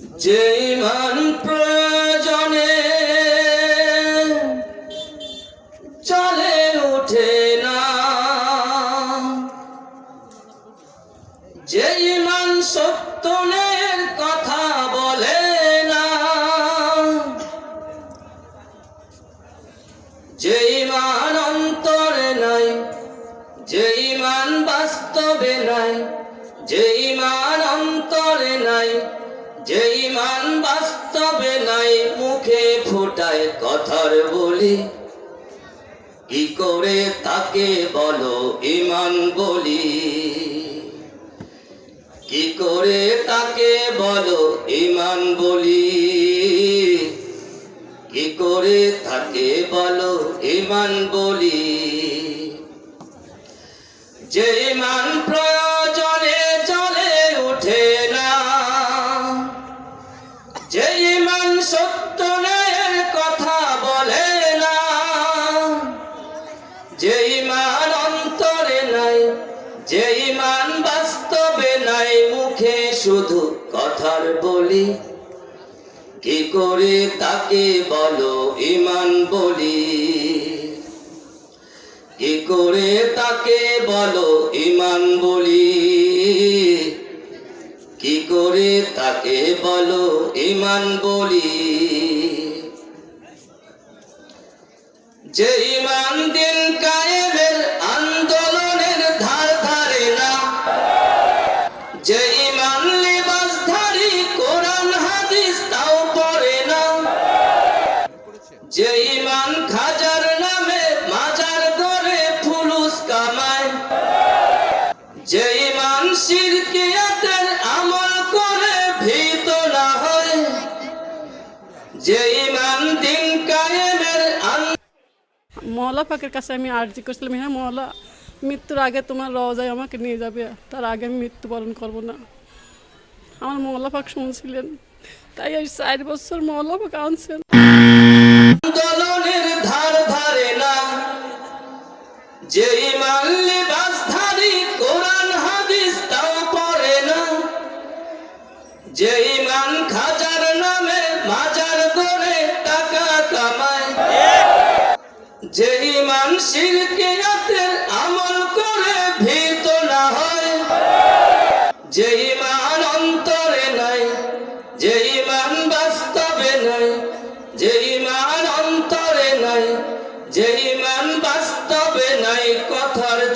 যে ইমান প্রয়োজনে চলে ওঠে না। যে ইমান সত্যনের কথা বলে না। যে ইমান অন্তরে নাই, যে ইমান বাস্তবে নাই, যে ইমান অন্তরে নাই যে ইমান বাস্তবে নাই, মুখে ফোটায় কথার বলি। কি করে তাকে বলো ইমান বলি? কি করে তাকে বলো ইমান বলি? কি করে তাকে বলো ইমান বলি? মুখে শুধু কথার বলি। কি করে তাকে বলো ইমান বলি? কি করে তাকে বলো ইমান বলি? কি করে তাকে বলো ইমান বলি? যে ইমান দিন কায়েমের হাদিস তাও না। করে কাছে আমি আর্জি করছিলাম হ্যাঁ মহলা মৃত্যুর আগে তোমার রওজায় আমাকে নিয়ে যাবে, তার আগে আমি মৃত্যুবরণ করব না। আমার পাক শুনছিলেন। তাই এই চার বছর মহলা পাক আন্দোলনের ধার ধারে না যে ইমান লিবাসধারী কোরআন হাদিস তাও পড়ে না যে ইমান খাজার নামে টাকা কামায় যে ইমান শিরকিয়াতের আমল করে ভীত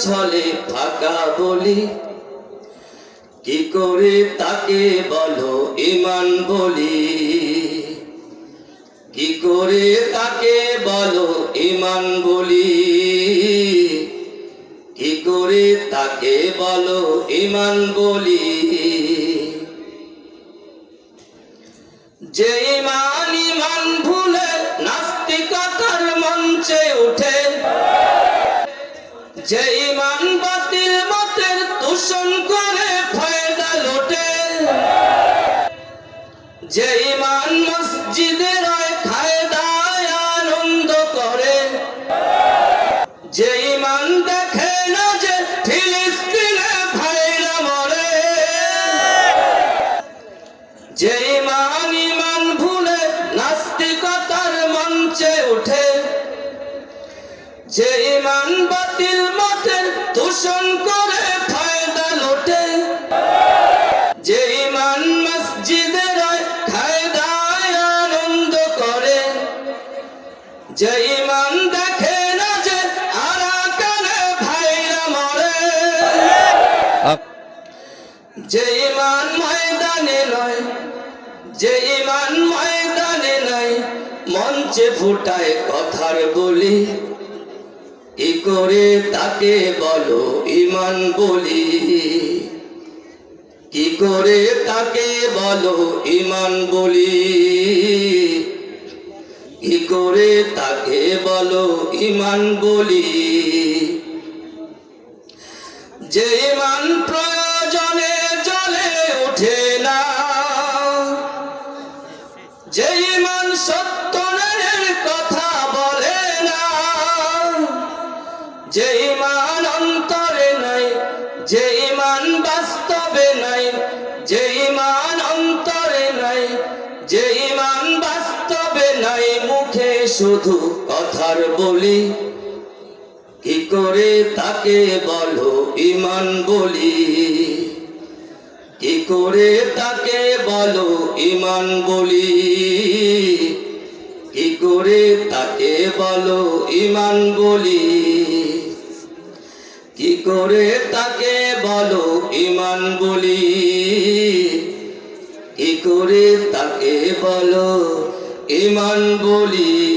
ছলে ফাঁকা বলি। কি করে তাকে বলো ইমান বলি? কি করে তাকে বলো ইমান বলি? কি করে তাকে বলো ইমান বলি? যে ইমান ইমান ভুলে যে ইমান মসজিদের খায় দায় আনন্দ করে। যে ইমান দেখে না যে ফিলিস্তিনে ভাইরা মরে। যে ইমান ইমান ভুলে নাস্তিকতার মঞ্চে উঠে। যে ইমান বাতিল মতের দূষণ করে যে ইমান ময়দানে নয়, যে ইমান ময়দানে নাই মঞ্চে ফুটায় কথার বলি। কি করে তাকে বলো ইমান বলি? কি করে তাকে বলো ইমান বলি? কি করে তাকে বলো ইমান বলি? যে ইমান ইমান অন্তরে নাই, যে ইমান বাস্তবে নাই, যে ইমান অন্তরে নাই, যে ইমান বাস্তবে নাই, মুখে শুধু কথার বলি। কি করে তাকে বলো ইমান বলি? কি করে তাকে বলো ইমান বলি? কি করে তাকে বলো ইমান বলি? কি করে তাকে বলো ইমান বলি? কি করে তাকে বলো ইমান বলি?